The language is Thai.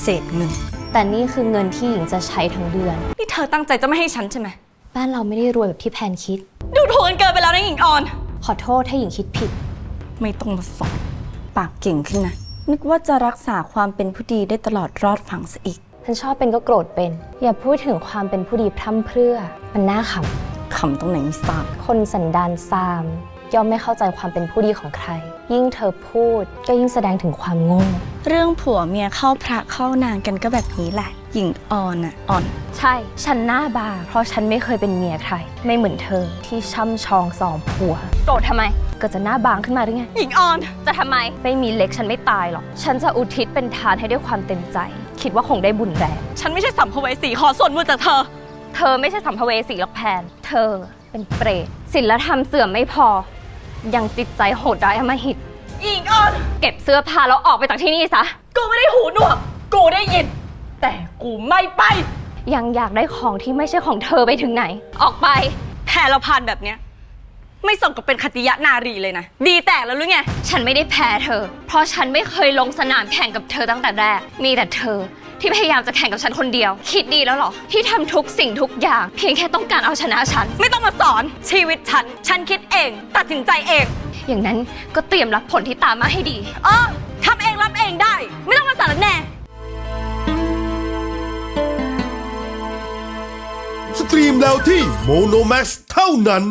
เศษเงิน แต่นี่คือเงินที่หญิงจะใช้ทั้งเดือน นี่เธอตั้งใจจะไม่ให้ฉันใช่ไหม บ้านเราไม่ได้รวยแบบที่แพนคิด ดูถูกกันเกินไปแล้วนะหญิงออน ขอโทษถ้าหญิงคิดผิด ไม่ต้องมาสอนปากเก่งขึ้นนะ นึกว่าจะรักษาความเป็นผู้ดีได้ตลอดรอดฝั่งซะอีก ฉันชอบเป็นก็โกรธเป็น อย่าพูดถึงความเป็นผู้ดีพร่ำเพรื่อ มันน่าขขำตรงไหนไม่ทราบำคนสันดานซาม ย่อมไม่เข้าใจความเป็นผู้ดีของใคร ยิ่งเธอพูดก็ยิ่งแสดงถึงความโง่เรื่องผัวเมียเข้าพระเข้านางกันก็แบบนี้แหละ หญิงออนอะอ่อน ใช่ ฉันหน้าบาเพราะฉันไม่เคยเป็นเมียใคร ไม่เหมือนเธอที่ช่ำชองสองผัวโกรธทำไม ก็จะหน้าบางขึ้นมาหรือไง หญิงออน จะทำไม ไม่มีเล็กฉันไม่ตายหรอก ฉันจะอุทิศเป็นทานให้ด้วยความเต็มใจ คิดว่าคงได้บุญแรงฉันไม่ใช่สัมภเวสีขอส่วนบุญจากเธอ เธอไม่ใช่สัมภเวสีหรอกแพน เธอเป็นเปรตศิลธรรมเสื่อมไม่พอ ยังจิตใจโหดร้ายอำมหิตหญิงออน เก็บเสื้อผ้าแล้วออกไปจากที่นี่ซะ กูไม่ได้หูหนวก กูได้ยิน แต่กูไม่ไป ยังอยากได้ของที่ไม่ใช่ของเธอไปถึงไหน ออกไป แพรเราพานแบบเนี้ย ไม่สมกับเป็นคติยะนารีเลยนะ ดีแต่แล้วหรือไง ฉันไม่ได้แพ้เธอ เพราะฉันไม่เคยลงสนามแข่งกับเธอตั้งแต่แรก มีแต่เธอ ที่พยายามจะแข่งกับฉันคนเดียว คิดดีแล้วเหรอ ที่ทำทุกสิ่งทุกอย่าง เพียงแค่ต้องการเอาชนะฉัน ไม่ต้องมาสอนชีวิตฉัน ฉันคิดเอง ตัดสินใจเอง อย่างนั้นก็เตรียมรับผลที่ตามมาให้ดี เออทำเองรับเองได้ ไม่ต้องมาสารแน่ สตรีมแล้วที่โมโนแม x เท่านั้น